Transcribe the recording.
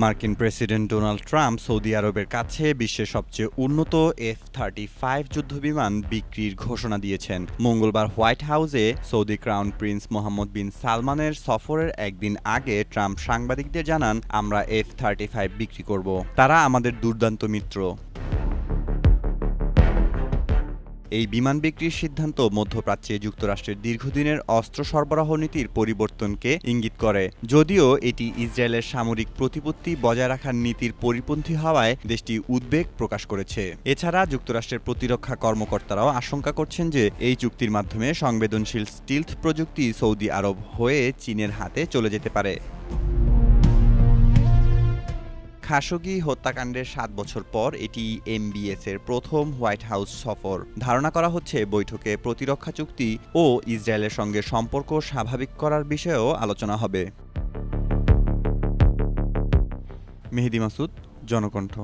মার্কিন president Donald Trump Saudi আরবের কাছে বিশ্বের সবচেয়ে উন্নত এফ থার্টি ফাইভ যুদ্ধবিমান বিক্রির ঘোষণা দিয়েছেন। মঙ্গলবার হোয়াইট হাউসে Saudi crown prince Mohammed bin সালমানের সফরের একদিন আগে ট্রাম্প সাংবাদিকদের জানান, আমরা এফ থার্টি ফাইভ বিক্রি করব। তারা আমাদের দুর্দান্ত মিত্র। এই বিমান বিক্রির সিদ্ধান্ত মধ্যপ্রাচ্যে যুক্তরাষ্ট্রের দীর্ঘদিনের অস্ত্র সরবরাহ নীতির পরিবর্তনকে ইঙ্গিত করে। যদিও এটি ইসরায়েলের সামরিক প্রতিপত্তি বজায় রাখার নীতির পরিপন্থী হওয়ায় দেশটি উদ্বেগ প্রকাশ করেছে। এছাড়া যুক্তরাষ্ট্রের প্রতিরক্ষা কর্মকর্তারাও আশঙ্কা করছেন যে এই চুক্তির মাধ্যমে সংবেদনশীল স্টিলথ প্রযুক্তি সৌদি আরব হয়ে চীনের হাতে চলে যেতে পারে। খাশোগি হত্যাকাণ্ডের সাত বছর পর এটি এমবিএস এর প্রথম হোয়াইট হাউস সফর। ধারণা করা হচ্ছে, বৈঠকে প্রতিরক্ষা চুক্তি ও ইসরায়েলের সঙ্গে সম্পর্ক স্বাভাবিক করার বিষয়েও আলোচনা হবে। মেহেদি মাসুদ, জনকণ্ঠ।